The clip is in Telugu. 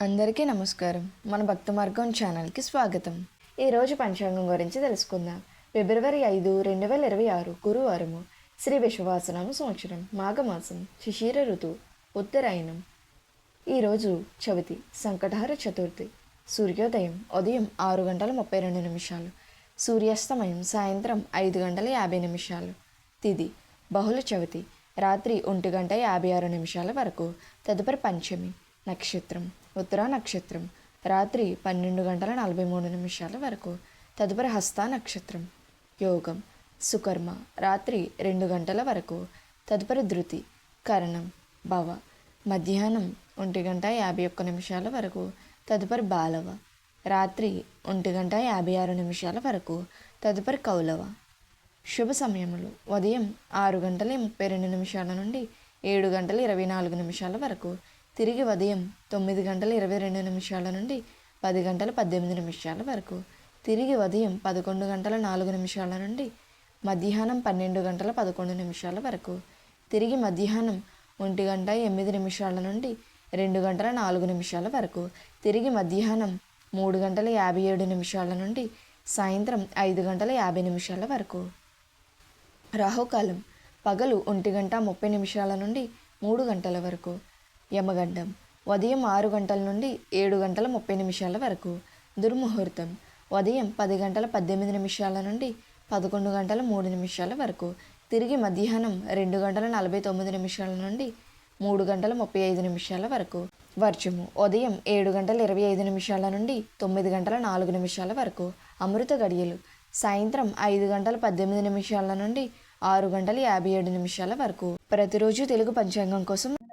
అందరికీ నమస్కారం. మన భక్త మార్గం ఛానల్కి స్వాగతం. ఈరోజు పంచాంగం గురించి తెలుసుకుందాం. ఫిబ్రవరి ఐదు రెండు వేల ఇరవై ఆరు గురువారము శ్రీ విశ్వవాసనామ సంవత్సరం మాఘమాసం శిశిర ఋతువు ఉత్తరాయణం. ఈరోజు చవితి సంకటహర చతుర్థి సూర్యోదయం ఉదయం ఆరు గంటల ముప్పై రెండు నిమిషాలు సూర్యాస్తమయం సాయంత్రం ఐదు గంటల యాభై నిమిషాలు. తిది బహుళ చవితి రాత్రి ఒంటి గంట యాభై ఆరు నిమిషాల వరకు తదుపరి పంచమి నక్షత్రం. ఉత్తర నక్షత్రం రాత్రి పన్నెండు గంటల నలభై మూడు నిమిషాల వరకు. తదుపరి హస్త నక్షత్రం యోగం. సుకర్మ. రాత్రి రెండు గంటల వరకు. తదుపరి ధృతి. కరణం. భవ. మధ్యాహ్నం ఒంటి గంట యాభై ఒక్క నిమిషాల వరకు. తదుపరి బాలవ. రాత్రి ఒంటి గంట యాభై ఆరు నిమిషాల వరకు. తదుపరి కౌలవ. శుభ సమయములు. ఉదయం ఆరు గంటల ముప్పై రెండు నిమిషాల నుండి ఏడు గంటల ఇరవై నాలుగు నిమిషాల వరకు. తిరిగి ఉదయం తొమ్మిది గంటల ఇరవై రెండు నిమిషాల నుండి పది గంటల పద్దెనిమిది నిమిషాల వరకు తిరిగి ఉదయం పదకొండు గంటల నాలుగు నిమిషాల నుండి మధ్యాహ్నం పన్నెండు గంటల పదకొండు నిమిషాల వరకు తిరిగి మధ్యాహ్నం ఒంటి గంట ఎనిమిది నిమిషాల నుండి రెండు గంటల నాలుగు నిమిషాల వరకు తిరిగి మధ్యాహ్నం మూడు గంటల యాభై ఏడు నిమిషాల నుండి సాయంత్రం ఐదు గంటల యాభై నిమిషాల వరకు. రాహుకాలం పగలు ఒంటి గంట ముప్పై నిమిషాల నుండి మూడు గంటల వరకు యమగడ్డం. ఉదయం ఆరు గంటల నుండి ఏడు గంటల ముప్పై నిమిషాల వరకు. దుర్ముహూర్తం. ఉదయం పది గంటల పద్దెనిమిది నిమిషాల నుండి పదకొండు గంటల మూడు నిమిషాల వరకు. తిరిగి మధ్యాహ్నం రెండు గంటల నలభై తొమ్మిది నిమిషాల నుండి మూడు గంటల ముప్పై ఐదు నిమిషాల వరకు. వర్జము ఉదయం ఏడు గంటల ఇరవై ఐదు నిమిషాల నుండి తొమ్మిది గంటల నాలుగు నిమిషాల వరకు. అమృత గడియలు. సాయంత్రం ఐదు గంటల పద్దెనిమిది నిమిషాల నుండి ఆరు గంటల యాభై ఏడు నిమిషాల వరకు. ప్రతిరోజు తెలుగు పంచాంగం కోసం